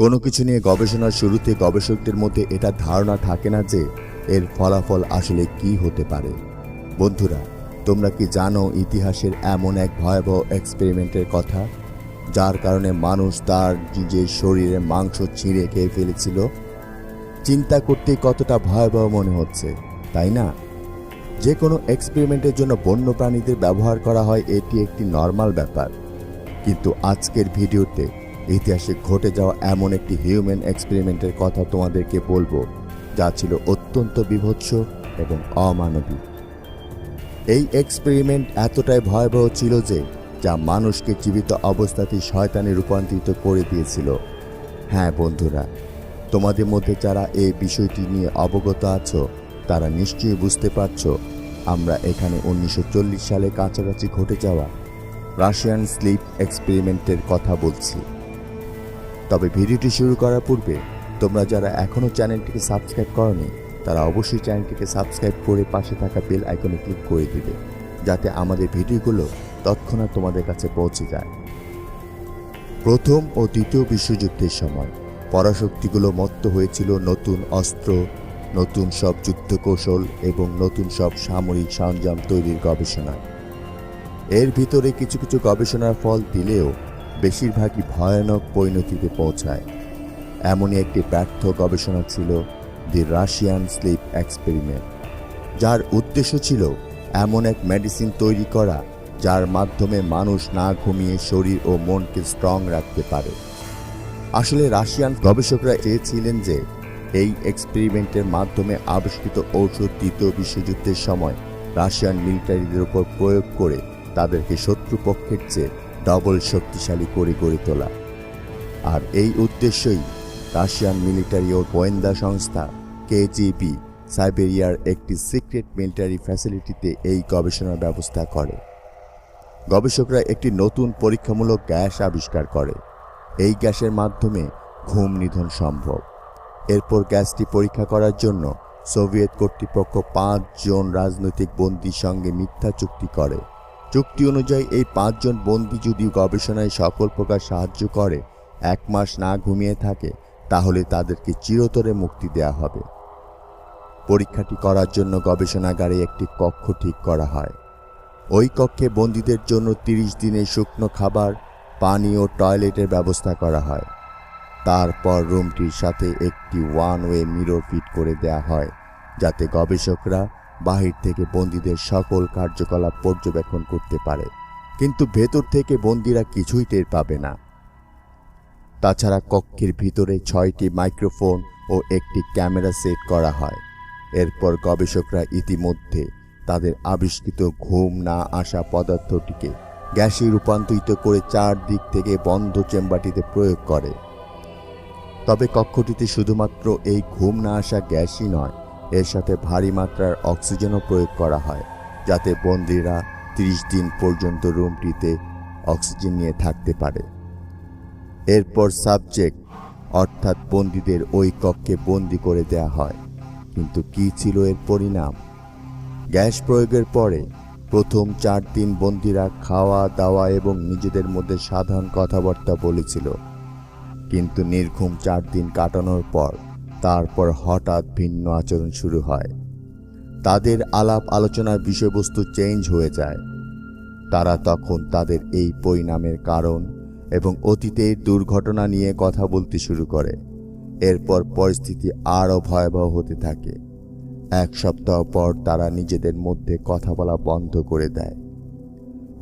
কোনো কিছু নিয়ে গবেষণার শুরুতে গবেষকদের মধ্যে এটা ধারণা থাকে না যে এর ফলাফল আসলে কি হতে পারে। বন্ধুরা, তোমরা কি জানো ইতিহাসের এমন এক ভয়াবহ এক্সপেরিমেন্টের কথা, যার কারণে মানুষ তার নিজের শরীরে মাংস ছিঁড়ে খেয়ে ফেলেছিল? চিন্তা করতেই কতটা ভয়াবহ মনে হচ্ছে, তাই না? যে কোনো এক্সপেরিমেন্টের জন্য বন্য প্রাণীদের ব্যবহার করা হয় এটি একটি নর্মাল ব্যাপার। কিন্তু আজকের ভিডিওতে ইতিহাসে ঘটে যাওয়া এমন একটি হিউম্যান এক্সপেরিমেন্টের কথা তোমাদেরকে বলব, যা ছিল অত্যন্ত বিভৎস এবং অমানবিক এই এক্সপেরিমেন্ট এতটাই ভয়াবহ ছিল যে, যা মানুষকে জীবিত অবস্থাতেই শয়তানে রূপান্তরিত করে দিয়েছিল। হ্যাঁ বন্ধুরা, তোমাদের মধ্যে যারা এই বিষয়টি নিয়ে অবগত আছো, তারা নিশ্চয়ই বুঝতে পারছ, আমরা এখানে উনিশশো চল্লিশ সালে কাছাকাছি ঘটে যাওয়া রাশিয়ান স্লিপ এক্সপেরিমেন্টের কথা বলছি। তবে ভিডিওটি শুরু করার পূর্বে তোমরা যারা এখনও চ্যানেলটিকে সাবস্ক্রাইব করনি, তারা অবশ্যই চ্যানেলটিকে সাবস্ক্রাইব করে পাশে থাকা বেল আইকনে ক্লিক করে দিবে, যাতে আমাদের ভিডিওগুলো তৎক্ষণাৎ তোমাদের কাছে পৌঁছে যায়। প্রথম ও দ্বিতীয় বিশ্বযুদ্ধের সময় পরাশক্তিগুলো মত্ত হয়েছিল নতুন অস্ত্র, নতুন সব যুদ্ধ কৌশল এবং নতুন সব সামরিক সরঞ্জাম তৈরির গবেষণায়। এর ভিতরে কিছু কিছু গবেষণার ফল দিলেও বেশিরভাগই ভয়ানক পরিণতিতে পৌঁছায়। এমনই একটি ব্যর্থ গবেষণা ছিল দি রাশিয়ান স্লিপ এক্সপেরিমেন্ট যার উদ্দেশ্য ছিল এমন এক মেডিসিন তৈরি করা যার মাধ্যমে মানুষ না ঘুমিয়ে শরীর ও মনকে স্ট্রং রাখতে পারে। আসলে রাশিয়ান গবেষকরা চেয়েছিলেন যে এই এক্সপেরিমেন্টের মাধ্যমে আবিষ্কৃত ঔষধ দ্বিতীয় বিশ্বযুদ্ধের সময় রাশিয়ান মিলিটারিদের উপর প্রয়োগ করে তাদেরকে শত্রুপক্ষের চেয়ে ডবল শক্তিশালী করে গড়ে তোলা। আর এই উদ্দেশ্যই রাশিয়ান মিলিটারি ও গোয়েন্দা সংস্থা কেজিবি সাইবেরিয়ার একটি সিক্রেট মিলিটারি ফ্যাসিলিটিতে এই গবেষণার ব্যবস্থা করে। গবেষকরা একটি নতুন পরীক্ষামূলক গ্যাস আবিষ্কার করে। এই গ্যাসের মাধ্যমে ঘুম নিধন সম্ভব। এরপর গ্যাসটি পরীক্ষা করার জন্য সোভিয়েত কর্তৃপক্ষ পাঁচ জন রাজনৈতিক বন্দীর সঙ্গে মিথ্যা চুক্তি করে। চুক্তি অনুযায়ী এই পাঁচজন বন্দী যদি গবেষণায় সকল প্রকার সাহায্য করে, এক মাস না ঘুমিয়ে থাকে, তাহলে তাদেরকে চিরতরে মুক্তি দেয়া হবে। পরীক্ষাটি করার জন্য গবেষণাগারে একটি কক্ষ ঠিক করা হয়। ওই কক্ষে বন্দীদের জন্য তিরিশ দিনের শুকনো খাবার, পানি ও টয়লেটের ব্যবস্থা করা হয়। তারপর রুমটির সাথে একটি ওয়ান ওয়ে মিরর ফিট করে দেয়া হয়, যাতে গবেষকরা বাহির থেকে বন্দীদের সকল কার্যকলাপ পর্যবেক্ষণ করতে পারে। কিন্তু ভেতর থেকে বন্দীরা কিছুই টের পাবে না। তাছাড়া কক্ষের ভিতরে ছয়টি মাইক্রোফোন ও একটি ক্যামেরা সেট করা হয়। এরপর গবেষকরা ইতিমধ্যে তাদের আবিষ্কৃত ঘুম না আসা পদার্থটিকে গ্যাসে রূপান্তরিত করে চার দিক থেকে বন্ধ চেম্বারটিতে প্রয়োগ করে। তবে কক্ষটিতে শুধুমাত্র এই ঘুম না আসা গ্যাসই নয় এর সাথে ভারী মাত্রার অক্সিজেনও প্রয়োগ করা হয়, যাতে বন্দীরা তিরিশ দিন পর্যন্ত রুমটিতে অক্সিজেন নিয়ে থাকতে পারে। এরপর সাবজেক্ট, অর্থাৎ বন্দীদের ওই কক্ষে বন্দি করে দেয়া হয়। কিন্তু কি ছিল এর পরিণাম? গ্যাস প্রয়োগের পরে প্রথম চার দিন বন্দীরা খাওয়া, দাওয়া এবং নিজেদের মধ্যে সাধারণ কথাবার্তা বলেছিল। কিন্তু নির্ঘুম চার দিন কাটানোর পর তারপর হঠাৎ ভিন্ন আচরণ শুরু হয়। তাদের আলাপ আলোচনার বিষয়বস্তু চেঞ্জ হয়ে যায়। তারা তখন তাদের এই পরিণামের কারণ এবং অতীতের দুর্ঘটনা নিয়ে কথা বলতে শুরু করে। এরপর পরিস্থিতি আরও ভয়াবহ হতে থাকে। এক সপ্তাহ পর তারা নিজেদের মধ্যে কথা বলা বন্ধ করে দেয়।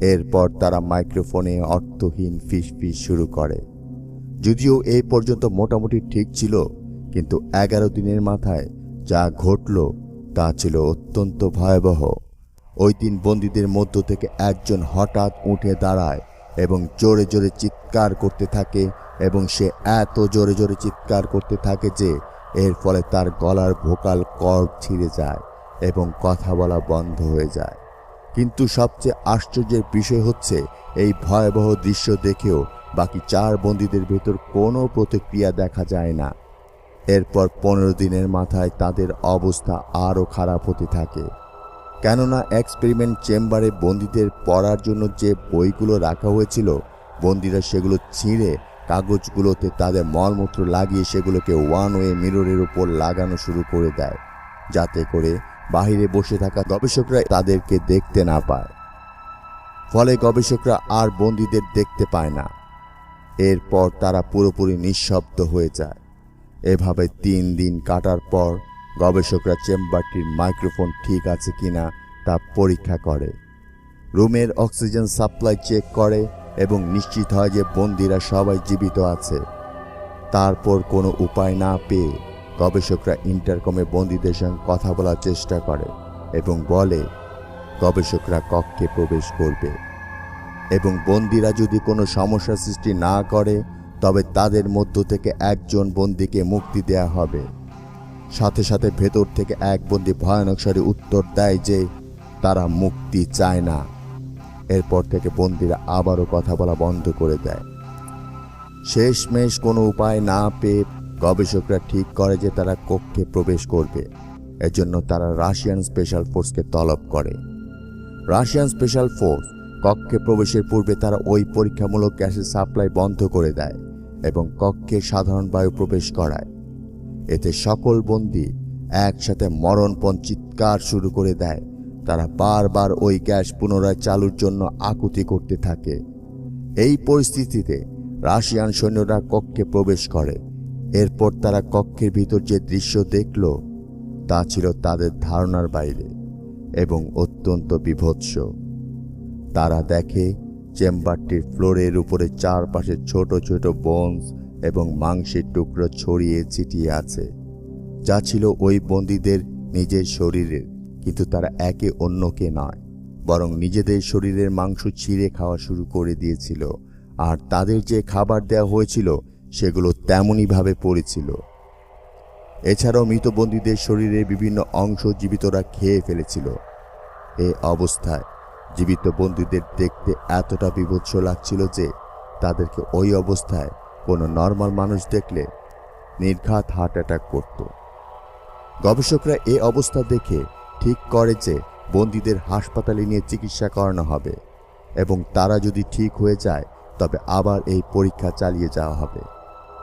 এরপর তারা মাইক্রোফোনে অর্থহীন ফিস শুরু করে। যদিও এই পর্যন্ত মোটামুটি ঠিক ছিল কিন্তু এগারো দিনের মাথায় যা ঘটল তা ছিল অত্যন্ত ভয়াবহ। ওই দিন বন্দীদের মধ্য থেকে একজন হঠাৎ উঠে দাঁড়ায় এবং জোরে জোরে চিৎকার করতে থাকে এবং সে এত জোরে জোরে চিৎকার করতে থাকে যে এর ফলে তার গলার ভোকাল কর্ড ছিঁড়ে যায় এবং কথা বলা বন্ধ হয়ে যায়। কিন্তু সবচেয়ে আশ্চর্যের বিষয় হচ্ছে, এই ভয়াবহ দৃশ্য দেখেও বাকি চার বন্দীদের ভেতর কোনো প্রতিক্রিয়া দেখা যায় না। এরপর পনেরো দিনের মাথায় তাদের অবস্থা আরও খারাপ হতে থাকে। কেননা এক্সপেরিমেন্ট চেম্বারে বন্দীদের পড়ার জন্য যে বইগুলো রাখা হয়েছিল, বন্দীরা সেগুলো ছিঁড়ে কাগজগুলোতে তাদের মলমূত্র লাগিয়ে সেগুলোকে ওয়ান ওয়ে মিররের উপর লাগানো শুরু করে দেয়, যাতে করে বাহিরে বসে থাকা গবেষকরা তাদেরকে দেখতে না পায়। ফলে গবেষকরা আর বন্দীদের দেখতে পায় না। এরপর তারা পুরোপুরি নিঃশব্দ হয়ে যায়। এভাবে তিন দিন কাটার পর গবেষকরা চেম্বারটির মাইক্রোফোন ঠিক আছে কিনা তা পরীক্ষা করে। রুমের অক্সিজেন সাপ্লাই চেক করে এবং নিশ্চিত হয় যে বন্দিরা সবাই জীবিত আছে। তারপর কোনো উপায় না পেয়ে গবেষকরা ইন্টারকমে বন্দীদের সঙ্গে কথা বলার চেষ্টা করে এবং বলে, গবেষকরা কক্ষে প্রবেশ করবে। এবং বন্দিরা যদি কোনো সমস্যা সৃষ্টি না করে তবে তাদের মধ্য থেকে একজন বন্দিকে মুক্তি দেয়া হবে। সাথে সাথে ভেতর থেকে এক বন্দি ভয়ানক স্বরে উত্তর দেয় যে, তারা মুক্তি চায় না। এরপর থেকে বন্দিরা আবারও কথা বলা বন্ধ করে দেয়। শেষমেশ কোনো উপায় না পেয়ে গবেষকরা ঠিক করে যে তারা কক্ষে প্রবেশ করবে। এজন্য তারা রাশিয়ান স্পেশাল ফোর্সকে তলব করে। রাশিয়ান স্পেশাল ফোর্স কক্ষে প্রবেশের পূর্বে তারা ওই পরীক্ষামূলক গ্যাসের সাপ্লাই বন্ধ করে দেয়। এবং কক্ষে সাধারণ বায়ু প্রবেশ করায়। এতে সকল বন্দী একসাথে মরণপণ চিৎকার শুরু করে দেয়। তারা বারবার ওই গ্যাস পুনরায় চালুর জন্য আকুতি করতে থাকে। এই পরিস্থিতিতে রাশিয়ান সৈন্যরা কক্ষে প্রবেশ করে। এরপর তারা কক্ষের ভিতর যে দৃশ্য দেখল, তা ছিল তাদের ধারণার বাইরে এবং অত্যন্ত বিভৎস। তারা দেখে চেম্বারটির ফ্লোরের উপরে চারপাশে ছোট ছোট বোনস এবং মাংসের টুকরো ছড়িয়ে ছিটিয়ে আছে, যা ছিল ওই বন্দীদের নিজের শরীরের, কিন্তু তারা একে অন্যকে নয়, বরং নিজেদের শরীরের মাংস ছিঁড়ে খাওয়া শুরু করে দিয়েছিল, আর তাদের যে খাবার দেওয়া হয়েছিল সেগুলো তেমনইভাবে পড়েছিল। এছাড়াও মৃত বন্দীদের শরীরের বিভিন্ন অংশ জীবিতরা খেয়ে ফেলেছিল। এ অবস্থায় জীবিত বন্দীদের দেখতে এতটা বিভৎস লাগছিল যে তাদেরকে ওই অবস্থায় কোনো নর্মাল মানুষ দেখলে নির্ঘাত হার্ট অ্যাটাক করত। গবেষকরা এ অবস্থা দেখে ঠিক করে যে বন্দীদের হাসপাতালে নিয়ে চিকিৎসা করানো হবে এবং তারা যদি ঠিক হয়ে যায়, তবে আবার এই পরীক্ষা চালিয়ে যাওয়া হবে।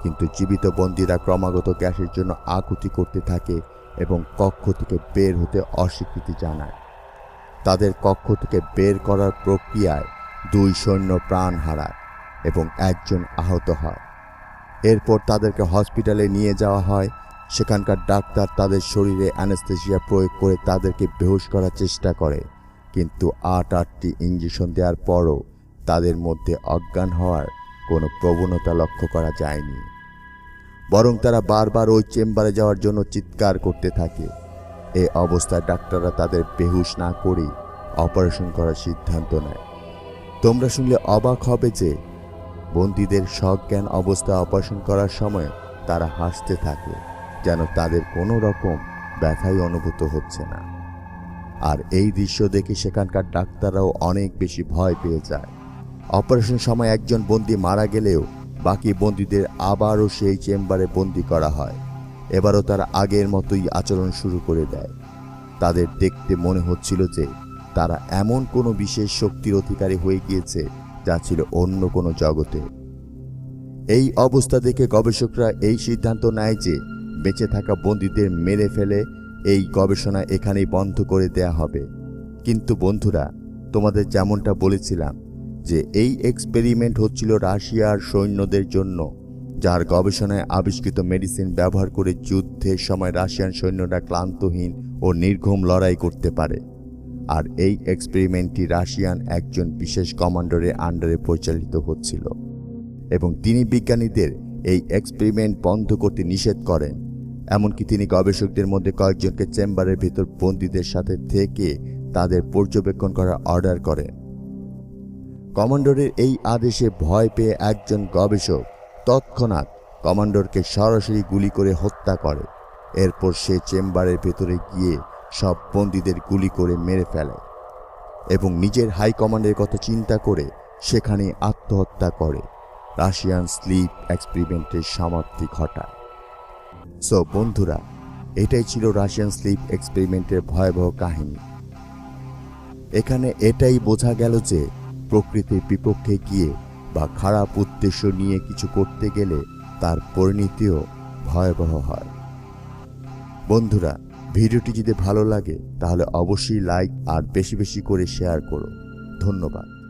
কিন্তু জীবিত বন্দীরা ক্রমাগত গ্যাসের জন্য আকুতি করতে থাকে এবং কক্ষ থেকে বের হতে অস্বীকৃতি জানায়। তাদের কক্ষ থেকে বের করার প্রক্রিয়ায় দুই সৈন্য প্রাণ হারায় এবং একজন আহত হয়। এরপর তাদেরকে হসপিটালে নিয়ে যাওয়া হয়। সেখানকার ডাক্তার তাদের শরীরে অ্যানেস্থেসিয়া প্রয়োগ করে তাদেরকে বেহুশ করার চেষ্টা করে। কিন্তু আট, আটটি ইঞ্জেকশন দেওয়ার পরও তাদের মধ্যে অজ্ঞান হওয়ার কোনো প্রবণতা লক্ষ্য করা যায়নি। বরং তারা বারবার ওই চেম্বারে যাওয়ার জন্য চিৎকার করতে থাকে। এ অবস্থায় ডাক্তাররা তাদের বেহুশ না করেই অপারেশন করার সিদ্ধান্ত নেয়। তোমরা শুনলে অবাক হবে যে বন্দীদের সজ্ঞান অবস্থায় অপারেশন করার সময় তারা হাসতে থাকে, যেন তাদের কোনো রকম ব্যথাই অনুভূত হচ্ছে না। আর এই দৃশ্য দেখে সেখানকার ডাক্তাররাও অনেক বেশি ভয় পেয়ে যায়। অপারেশন সময় একজন বন্দী মারা গেলেও বাকি বন্দীদের আবারও সেই চেম্বারে বন্দি করা হয়। এবারও তারা আগের মতোই আচরণ শুরু করে দেয়। তাদের দেখতে মনে হচ্ছিল যে তারা এমন কোনো বিশেষ শক্তির অধিকারী হয়ে গিয়েছে যা ছিল অন্য কোনো জগতে। এই অবস্থা দেখে গবেষকরা এই সিদ্ধান্ত নেয় যে বেঁচে থাকা বন্দীদের মেরে ফেলে এই গবেষণা এখানেই বন্ধ করে দেয়া হবে। কিন্তু বন্ধুরা, তোমাদের যেমনটা বলেছিলাম যে এই এক্সপেরিমেন্ট হচ্ছিল রাশিয়ার সৈন্যদের জন্য। যার গবেষণায় আবিষ্কৃত মেডিসিন ব্যবহার করে যুদ্ধের সময় রাশিয়ান সৈন্যরা ক্লান্তহীন ও নির্ঘুম লড়াই করতে পারে। আর এই এক্সপেরিমেন্টটি রাশিয়ান একজন বিশেষ কমান্ডারের আন্ডারে পরিচালিত হচ্ছিল। এবং তিনি বিজ্ঞানীদের এই এক্সপেরিমেন্ট বন্ধ করতে নিষেধ করেন। এমনকি তিনি গবেষকদের মধ্যে কয়েকজনকে চেম্বারের ভিতর বন্দীদের সাথে থেকে তাদের পর্যবেক্ষণ করার অর্ডার করেন। কমান্ডারের এই আদেশে ভয় পেয়ে একজন গবেষক তৎক্ষণাৎ কমান্ডারকে সরাসরি গুলি করে হত্যা করে। এরপর সে চেম্বারের ভেতরে গিয়ে সব বন্দীদের গুলি করে মেরে ফেলে এবং নিজের হাই কমান্ডের কথা চিন্তা করে সেখানে আত্মহত্যা করে। রাশিয়ান স্লিপ এক্সপেরিমেন্টের সমাপ্তি ঘটায়। সো বন্ধুরা, এটাই ছিল রাশিয়ান স্লিপ এক্সপেরিমেন্টের ভয়াবহ কাহিনী। এখানে এটাই বোঝা গেল যে প্রকৃতির বিপক্ষে গিয়ে বা খারাপ উদ্দেশ্য নিয়ে কিছু করতে গেলে তার পরিণতিও ভয়াবহ হয়। বন্ধুরা, ভিডিওটি যদি ভালো লাগে, তাহলে অবশ্যই লাইক আর বেশি বেশি করে শেয়ার করো। ধন্যবাদ।